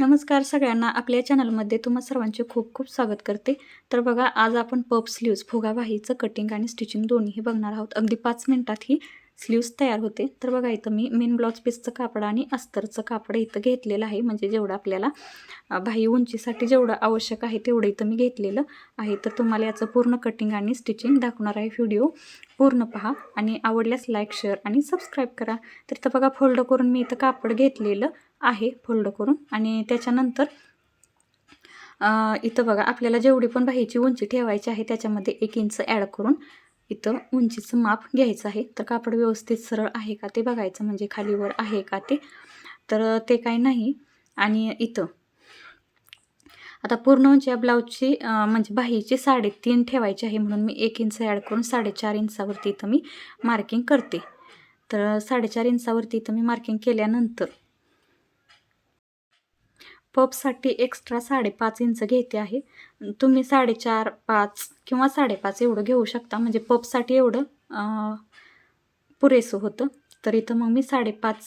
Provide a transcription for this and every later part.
नमस्कार सगळ्यांना. आपल्या चॅनलमध्ये तुम्हा सर्वांचे खूप खूप स्वागत करते. तर बघा आज आपण पप स्लीव्ज फुगाबाहीचं कटिंग आणि स्टिचिंग दोन्ही बघणार आहोत. अगदी पाच मिनिटात ही स्लीव्ज तयार होते. तर बघा इथं मी मेन ब्लाउज पीसचं कापड आणि अस्तरचं कापड इथं घेतलेलं आहे. म्हणजे जेवढं आपल्याला अ, बाही उंचीसाठी जेवढं आवश्यक आहे तेवढं इथं मी घेतलेलं आहे. तर तुम्हाला याचं पूर्ण कटिंग आणि स्टिचिंग दाखवणार आहे व्हिडिओ पूर्ण पहा आणि आवडल्यास लाईक शेअर आणि सबस्क्राईब करा. तर इथं बघा फोल्ड करून मी इथं कापड घेतलेलं आहे फोल्ड करून. आणि त्याच्यानंतर इथं बघा आपल्याला जेवढी पण बाहीची उंची ठेवायची आहे त्याच्यामध्ये एक इंच ॲड करून इथं उंचीचं माप घ्यायचं आहे. तर कापड व्यवस्थित सरळ आहे का ते बघायचं म्हणजे खालीवर आहे का ते. तर ते काय नाही. आणि इथं. आता पूर्ण उंची या ब्लाऊजची म्हणजे बाहीची साडेतीन ठेवायची आहे म्हणून मी एक इंच ॲड करून साडेचार इंचावरती इथं मी मार्किंग करते. तर साडेचार इंचावरती इथं मी मार्किंग केल्यानंतर पपसाठी एक्स्ट्रा साडेपाच इंच घेते आहे. तुम्ही साडेचार पाच किंवा साडेपाच एवढं घेऊ शकता. म्हणजे पपसाठी एवढं पुरेसं होतं. तर इथं मग मी साडेपाच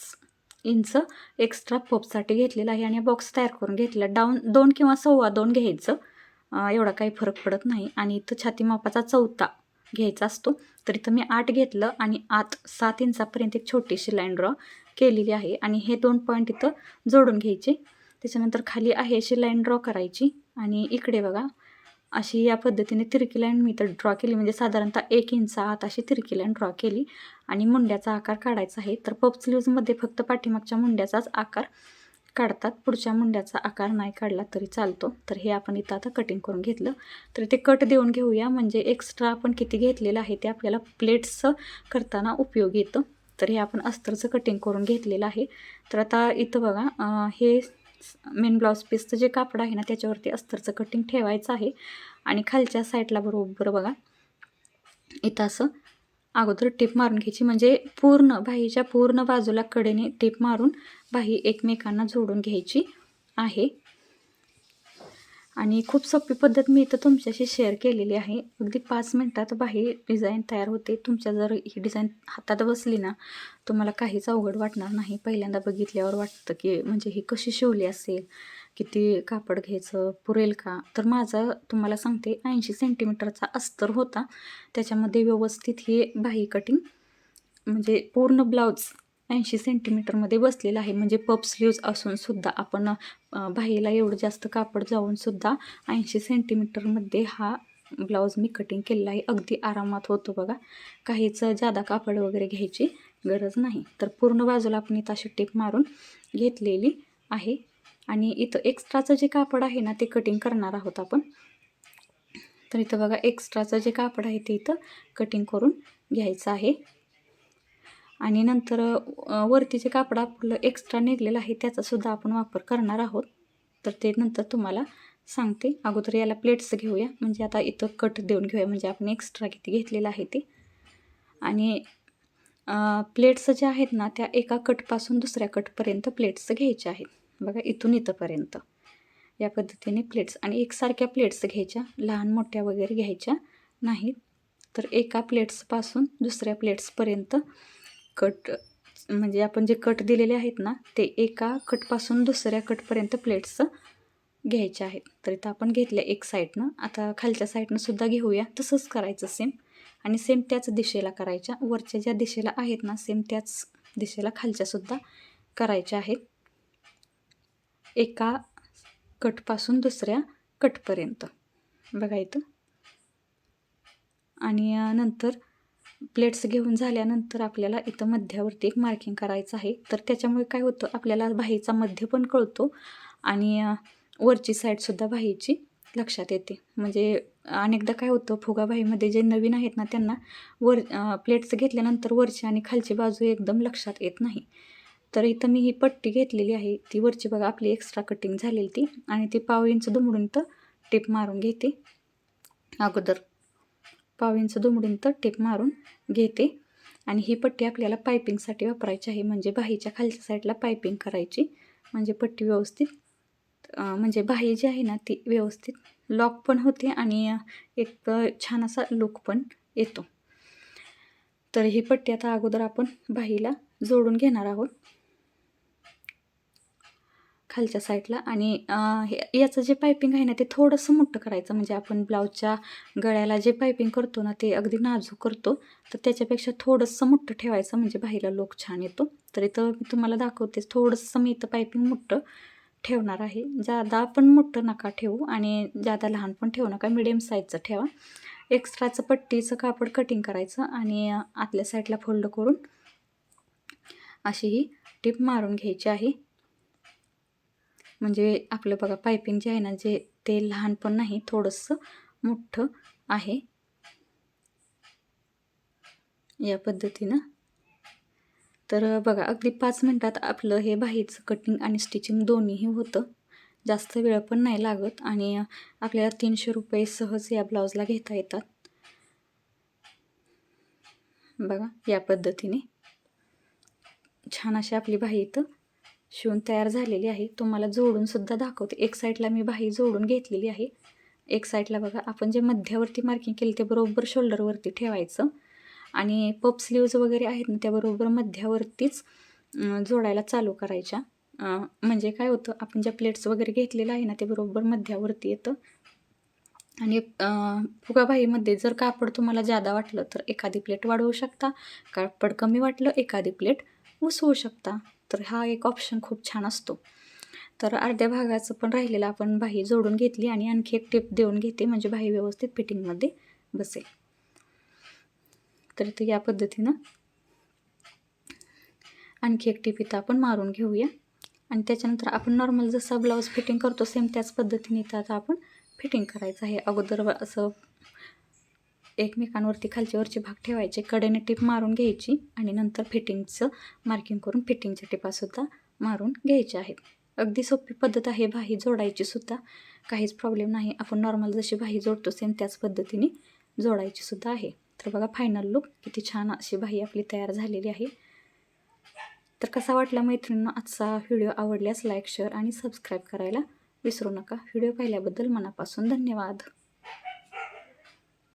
इंच एक्स्ट्रा पपसाठी घेतलेलं आहे आणि बॉक्स तयार करून घेतला डाऊन दोन किंवा सव्वा दोन घ्यायचं. एवढा काही फरक पडत नाही. आणि इथं छाती मापाचा चौथा घ्यायचा असतो. तर इथं मी आठ घेतलं आणि आत सात इंचापर्यंत एक छोटीशी लाईन ड्रॉ केलेली आहे. आणि हे दोन पॉईंट इथं जोडून घ्यायचे. त्याच्यानंतर खाली आहे अशी लाईन ड्रॉ करायची. आणि इकडे बघा अशी या पद्धतीने तिरकी लाईन मी तर ड्रॉ केली. म्हणजे साधारणतः एक इंच आत अशी तिरकी लाईन ड्रॉ केली. आणि मुंड्याचा आकार काढायचा आहे. तर पप स्लीव्जमध्ये फक्त पाठीमागच्या मुंड्याचाच आकार काढतात. पुढच्या मुंड्याचा आकार नाही काढला तरी चालतो. तर हे आपण इथं आता कटिंग करून घेतलं. तर ते कट देऊन घेऊया. म्हणजे एक्स्ट्रा आपण किती घेतलेलं आहे ते आपल्याला प्लेट्सचं करताना उपयोग येतं. तर हे आपण अस्तरचं कटिंग करून घेतलेलं आहे. तर आता इथं बघा हे मेन ब्लाऊज पीसचं जे कापड आहे ना त्याच्यावरती अस्तरचं कटिंग ठेवायचं आहे. आणि खालच्या साईडला बरोबर बघा इथं असं अगोदर टीप मारून घ्यायची. म्हणजे पूर्ण बाहीच्या पूर्ण बाजूला कडेने टीप मारून बाही एकमेकांना जोडून घ्यायची आहे. आणि खूप सोपी पद्धत मी इथं तुमच्याशी शेअर केलेली आहे. अगदी पाच मिनटात बाही डिझाईन तयार होते. तुमच्या जर ही डिझाईन हातात बसली ना तुम्हाला काहीच अवघड वाटणार नाही. पहिल्यांदा बघितल्यावर वाटतं की म्हणजे ही कशी शिवली असेल किती कापड घ्यायचं पुरेल का? तर माझं तुम्हाला सांगते ऐंशी सेंटीमीटरचा अस्तर होता. त्याच्यामध्ये व्यवस्थित ही बाही कटिंग म्हणजे पूर्ण ब्लाऊज ऐंशी सेंटीमीटरमध्ये बसलेलं आहे. म्हणजे पप स्लीव्ज असूनसुद्धा आपण अ, बाहीला एवढं जास्त कापड जाऊन सुद्धा ऐंशी सेंटीमीटरमध्ये हा ब्लाऊज मी कटिंग केलेला आहे. अगदी आरामात होतो बघा. काहीच जादा कापड वगैरे घ्यायची गरज नाही. तर पूर्ण बाजूला आपण इथं अशी टिप मारून घेतलेली आहे. आणि इथं एक्स्ट्राचं जे कापड आहे ना ते कटिंग करणार आहोत आपण. तर इथं बघा एक्स्ट्राचं जे कापड आहे ते इथं कटिंग करून घ्यायचं आहे. आणि नंतर वरतीचे वरती जे कापड आपलं एक्स्ट्रा निघलेलं आहे त्याचासुद्धा आपण वापर करणार आहोत. तर ते नंतर तुम्हाला सांगते. अगोदर याला प्लेट्स घेऊया. म्हणजे आता इथं कट देऊन घेऊया. म्हणजे आपण एक्स्ट्रा किती घेतलेलं आहे ते. आणि प्लेट्स ज्या आहेत ना त्या एका कटपासून दुसऱ्या कटपर्यंत प्लेट्स घ्यायच्या आहेत. बघा इथून इथंपर्यंत. या पद्धतीने प्लेट्स आणि एकसारख्या प्लेट्स घ्यायच्या. लहान मोठ्या वगैरे घ्यायच्या नाहीत. तर एका प्लेट्सपासून दुसऱ्या प्लेट्सपर्यंत कट म्हणजे आपण जे कट दिलेले आहेत ना ते एका कटपासून दुसऱ्या कटपर्यंत प्लेट्स घ्यायचे आहेत. तर इथं आपण घेतल्या एक साईडनं आता खालच्या साईडनं सुद्धा घेऊया. तसंच करायचं सेम आणि सेम त्याच दिशेला करायच्या. वरच्या ज्या दिशेला आहेत ना सेम त्याच दिशेला खालच्यासुद्धा करायच्या आहेत. एका कटपासून दुसऱ्या कटपर्यंत. बघा इथं. आणि नंतर प्लेट्स घेऊन झाल्यानंतर आपल्याला इथं मध्यावरती एक मार्किंग करायचं आहे. तर त्याच्यामुळे काय होतं आपल्याला बाहीचा मध्य पण कळतो आणि वरची साईडसुद्धा बाहीची लक्षात येते. म्हणजे अनेकदा काय होतं फुगाबाईमध्ये जे नवीन आहेत ना त्यांना वर प्लेट्स घेतल्यानंतर वरची आणि खालची बाजू एकदम लक्षात येत नाही. तर इथं मी ही पट्टी घेतलेली आहे. ती वरची बघा आपली एक्स्ट्रा कटिंग झालेली ती आणि ती पाव इंच दुमडून तर टिप मारून घेते. अगोदर. पाव इंच दुमडून तर मारून घेते. आणि ही पट्टी आपल्याला पायपिंगसाठी वापरायची आहे. म्हणजे बाहीच्या खालच्या साईडला पायपिंग करायची. म्हणजे पट्टी व्यवस्थित म्हणजे बाही जी आहे ना ती व्यवस्थित लॉक पण होते आणि एक छान असा लुक पण येतो. तर ही पट्टी आता अगोदर आपण बाहीला जोडून घेणार आहोत. खालच्या साईडला आणि हे याचं जे पायपिंग आहे ना ते थोडंसं मोठं करायचं. म्हणजे आपण ब्लाऊजच्या गळ्याला जे पायपिंग करतो ना ते अगदी नाजूक करतो. तर त्याच्यापेक्षा थोडंसं मोठं ठेवायचं म्हणजे बाहेरला लोक छान येतो. तर इथं मी तुम्हाला दाखवते थोडंसं मी इथं पायपिंग मोठं ठेवणार आहे. जादा पण मोठं नका ठेवू आणि जादा लहान पण ठेवू नका मिडियम साईजचं ठेवा. एक्स्ट्राचं पट्टीचं कापड कटिंग करायचं आणि आतल्या साईडला फोल्ड करून अशी ही टिप मारून घ्यायची आहे. म्हणजे आपलं बघा पायपिंग जे आहे ना जे ते लहान पण नाही थोडंसं मोठं आहे. या पद्धतीनं. तर बघा अगदी पाच मिनटात आपलं हे बाहीचं कटिंग आणि स्टिचिंग दोन्हीही होतं. जास्त वेळ पण नाही लागत आणि आपल्याला तीनशे रुपये सहज या ब्लाऊजला घेता येतात. बघा या पद्धतीने. छान अशी आपली बाही इथं. शिवून तयार झालेली आहे. तुम्हाला जोडूनसुद्धा दाखवते. एक साईडला मी बाही जोडून घेतलेली आहे. एक साईडला बघा आपण जे मध्यावरती मार्किंग केली ते बरोबर शोल्डरवरती ठेवायचं. आणि पप स्लीव्ज वगैरे आहेत ना त्याबरोबर मध्यावरतीच जोडायला चालू करायच्या. म्हणजे काय होतं आपण ज्या प्लेट्स वगैरे घेतलेलं आहे ना ते बरोबर मध्यावरती येतं. आणि फुगाबाईमध्ये जर कापड तुम्हाला जादा वाटलं तर एखादी प्लेट वाढवू शकता. कापड कमी वाटलं एखादी प्लेट उसवू शकता. तर हा एक ऑप्शन खूप छान असतो. तर अर्ध्या भागाचं पण राहिलेलं आपण बाही जोडून घेतली आणि आणखी एक टिप देऊन घेते. म्हणजे बाही व्यवस्थित फिटिंगमध्ये बसेल. तर इथं या पद्धतीनं आणखी एक टिप इथं आपण मारून घेऊया. आणि त्याच्यानंतर आपण नॉर्मल जसा ब्लाऊज फिटिंग करतो सेम त्याच पद्धतीने इथं आता आपण फिटिंग करायचं आहे. अगोदर असं एकमेकांवरती खालचे वरचे भाग ठेवायचे कडेने टिप मारून घ्यायची आणि नंतर फिटिंगचं मार्किंग करून फिटिंगच्या टिपासुद्धा मारून घ्यायच्या आहेत. अगदी सोपी पद्धत आहे भाही जोडायची सुद्धा. काहीच प्रॉब्लेम नाही. आपण नॉर्मल जशी भाही जोडतो सेम त्याच पद्धतीने जोडायची सुद्धा आहे. तर बघा फायनल लुक किती छान अशी बाही आपली तयार झालेली आहे. तर कसा वाटला मैत्रिणींना आजचा व्हिडिओ आवडल्यास लाईक शेअर आणि सबस्क्राईब करायला विसरू नका. व्हिडिओ पाहिल्याबद्दल मनापासून धन्यवाद.